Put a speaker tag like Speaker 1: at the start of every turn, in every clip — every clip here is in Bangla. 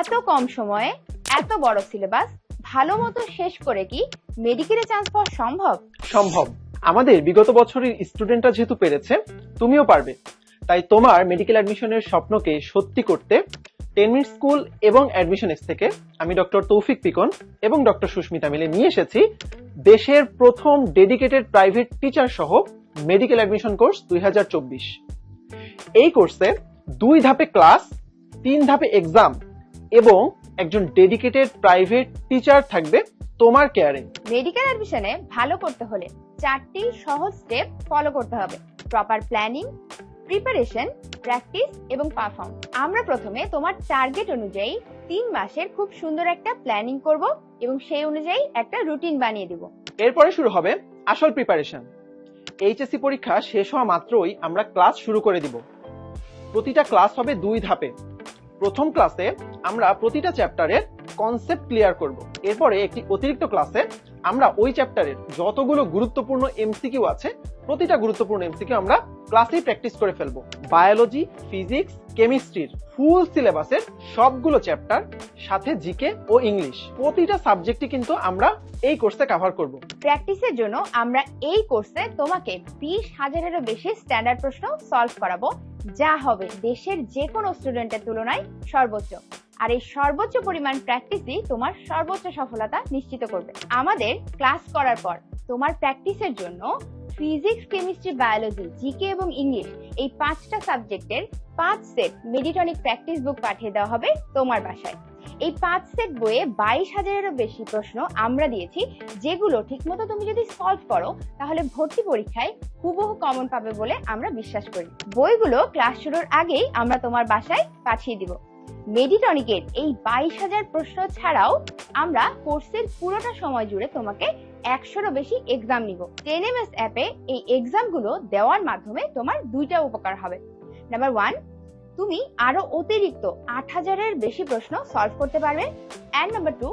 Speaker 1: এত কম সময়ে, এত বড় সিলেবাস ভালো মতো শেষ করে কি মেডিকেলে চান্স পাওয়া সম্ভব?
Speaker 2: সম্ভব। আমাদের বিগত বছরের স্টুডেন্টরা যেহেতু পেরেছে, তুমিও পারবে। তাই তোমার মেডিকেল অ্যাডমিশনের স্বপ্নকে সত্যি করতে টেন মিনিট স্কুল এবং অ্যাডমিশন এক্স থেকে আমি ডক্টর তৌফিক পিকন এবং ডক্টর সুস্মিতা মিলে নিয়ে এসেছি দেশের প্রথম ডেডিকেটেড প্রাইভেট টিচার সহ মেডিকেল অ্যাডমিশন কোর্স দুই হাজার চব্বিশ। এই কোর্সে দুই ধাপে ক্লাস তিন ধাপে এক্সাম এবং একজন ডেডিকেটেড প্রাইভেট টিচার থাকবে তোমার কেয়ারে
Speaker 1: মেডিকেল অ্যাডমিশনে ভালো করতে হলে চারটি সহজ স্টেপ ফলো করতে হবে। প্রপার প্ল্যানিং প্রিপারেশন প্র্যাকটিস এবং পারফর্ম আমরা প্রথমে তোমার টার্গেট অনুযায়ী তিন মাসের খুব সুন্দর একটা প্ল্যানিং করব এবং সেই অনুযায়ী একটা রুটিন বানিয়ে দিব।
Speaker 2: এরপরে শুরু হবে আসল প্রিপারেশন এইচএসসি পরীক্ষা শেষ হওয়া মাত্রই আমরা ক্লাস শুরু করে দিব। প্রতিটা ক্লাস হবে দুই ধাপে। প্রথম ক্লাসে আমরা প্রতিটা চ্যাপ্টারের কনসেপ্ট ক্লিয়ার করব। এরপরে একটি অতিরিক্ত ক্লাসে আমরা ওই চ্যাপ্টারের যতগুলো গুরুত্বপূর্ণ এমসিকিউ আছে, প্রতিটা গুরুত্বপূর্ণ এমসিকিউ আমরা ক্লাসেই প্র্যাকটিস করে ফেলব। বায়োলজি ফিজিক্স কেমিস্ট্রির ফুল সিলেবাসের সবগুলো চ্যাপ্টার সাথে জিকে ও ইংলিশ প্রতিটা সাবজেক্টই কিন্তু আমরা এই কোর্সে কভার করব।
Speaker 1: প্র্যাকটিসের জন্য আমরা এই কোর্সে তোমাকে বিশ হাজারেরও বেশি স্ট্যান্ডার্ড প্রশ্ন সলভ করাবো। যা হবে দেশের যে কোনো স্টুডেন্টের তুলনায় সর্বোচ্চ। আর এই সর্বোচ্চ পরিমাণ প্র্যাকটিসই তোমার সর্বোচ্চ সফলতা নিশ্চিত করবে। আমাদের ক্লাস করার পর তোমার প্র্যাকটিসের জন্য ফিজিক্স কেমিস্ট্রি বায়োলজি জিকে এবং ইংলিশ এই পাঁচটা সাবজেক্টের পাঁচ সেট মেডিটনিক প্র্যাকটিস বুক পাঠিয়ে দেওয়া হবে তোমার বাসায়। এই পাঁচ সেট বইয়ে বাইশ হাজারেরও বেশি প্রশ্ন আমরা দিয়েছি, যেগুলো ঠিকমতো তুমি যদি সলভ করো, তাহলে ভর্তি পরীক্ষায় হুবহু কমন পাবে বলে আমরা বিশ্বাস করি। বইগুলো ক্লাস শুরুর আগেই আমরা তোমার বাসায় পাঠিয়ে দিব। মেডিটনিকের এই বাইশ হাজার প্রশ্ন ছাড়াও আমরা কোর্সের পুরোটা সময় জুড়ে তোমাকে একশোরও বেশি এক্সাম নিব। টেনএমএস অ্যাপে এই এক্সামগুলো দেওয়ার মাধ্যমে তোমার দুইটা উপকার হবে। নাম্বার ওয়ান তুমি আরও অতিরিক্ত আট হাজারের বেশি প্রশ্ন সলভ করতে পারবে। অ্যান্ড নাম্বার টু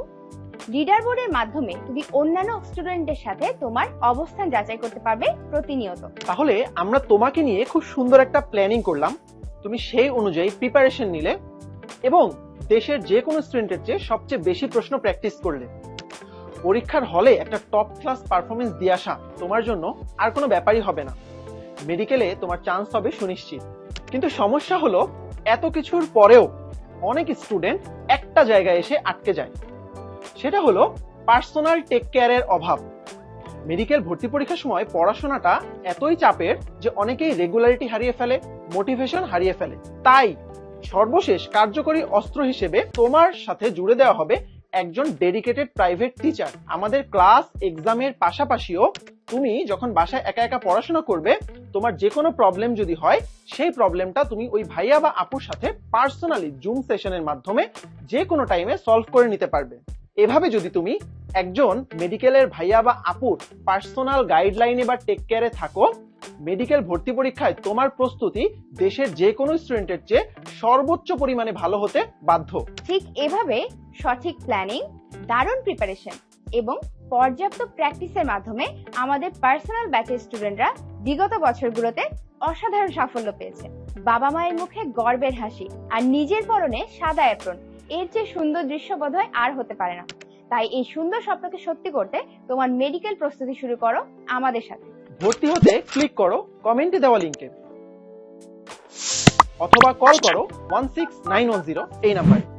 Speaker 1: লিডার বোর্ডের মাধ্যমে তুমি অন্যান্য স্টুডেন্টের সাথে তোমার অবস্থান যাচাই করতে পারবে প্রতিনিয়ত।
Speaker 2: তাহলে আমরা তোমাকে নিয়ে খুব সুন্দর একটা প্ল্যানিং করলাম। তুমি সেই অনুযায়ী প্রিপারেশন নিলে এবং দেশের যে কোনো স্টুডেন্টের চেয়ে সবচেয়ে বেশি প্রশ্ন প্র্যাকটিস করলে। পরীক্ষার হলে একটা টপ ক্লাস পারফরমেন্স দিয়ে আসা তোমার জন্য আর কোনো ব্যাপারই হবে না। মেডিকেলে তোমার চান্স হবে সুনিশ্চিত। কিন্তু সমস্যা হলো, এত কিছুর পরেও অনেক স্টুডেন্ট একটা জায়গায় এসে আটকে যায়। সেটা হলো পার্সোনাল টেক কেয়ারের অভাব। মেডিকেল ভর্তি পরীক্ষার সময় পড়াশোনাটা এতই চাপের যে অনেকেই রেগুলারিটি হারিয়ে ফেলে মোটিভেশন হারিয়ে ফেলে। তাই সর্বশেষ কার্যকরী অস্ত্র হিসেবে তোমার সাথে জুড়ে দেওয়া হবে একজন ডেডিকেটেড প্রাইভেট টিচার আমাদের ক্লাস এক্সামের পাশাপাশিও তুমি যখন বাসায় একা একা পড়াশোনা করবে, তোমার যে কোনো প্রবলেম যদি হয়, সেই প্রবলেমটা তুমি ওই ভাইয়া বা আপুর সাথে পার্সোনালি জুম সেশনের মাধ্যমে যে কোনো টাইমে সলভ করে নিতে পারবে। এভাবে যদি তুমি একজন মেডিকেলের ভাইয়া বা আপুর পার্সোনাল গাইডলাইনে বা টেক কেয়ারে থাকো মেডিকেল ভর্তি পরীক্ষায় তোমার প্রস্তুতি দেশের যে কোনো স্টুডেন্টের চেয়ে সর্বোচ্চ পরিমাণে ভালো হতে বাধ্য।
Speaker 1: ঠিক এভাবে সঠিক প্ল্যানিং দারুণ প্রিপারেশন এবং পর্যাপ্ত প্র্যাকটিসের মাধ্যমে আমাদের পার্সোনাল ব্যাচের স্টুডেন্টরা বিগত বছরগুলোতে অসাধারণ সাফল্য পেয়েছে। বাবা মায়ের মুখে গর্বের হাসি আর নিজের পরনে সাদা অ্যাপ্রন এর চেয়ে সুন্দর দৃশ্য বোধহয় আর হতে পারে না। তাই এই সুন্দর স্বপ্নকে সত্যি করতে তোমার মেডিকেল প্রস্তুতি শুরু করো আমাদের সাথে।
Speaker 2: ভর্তি হতে ক্লিক করো কমেন্টে দেওয়া লিঙ্কে অথবা কল করো one six nine one zero এই নাম্বারে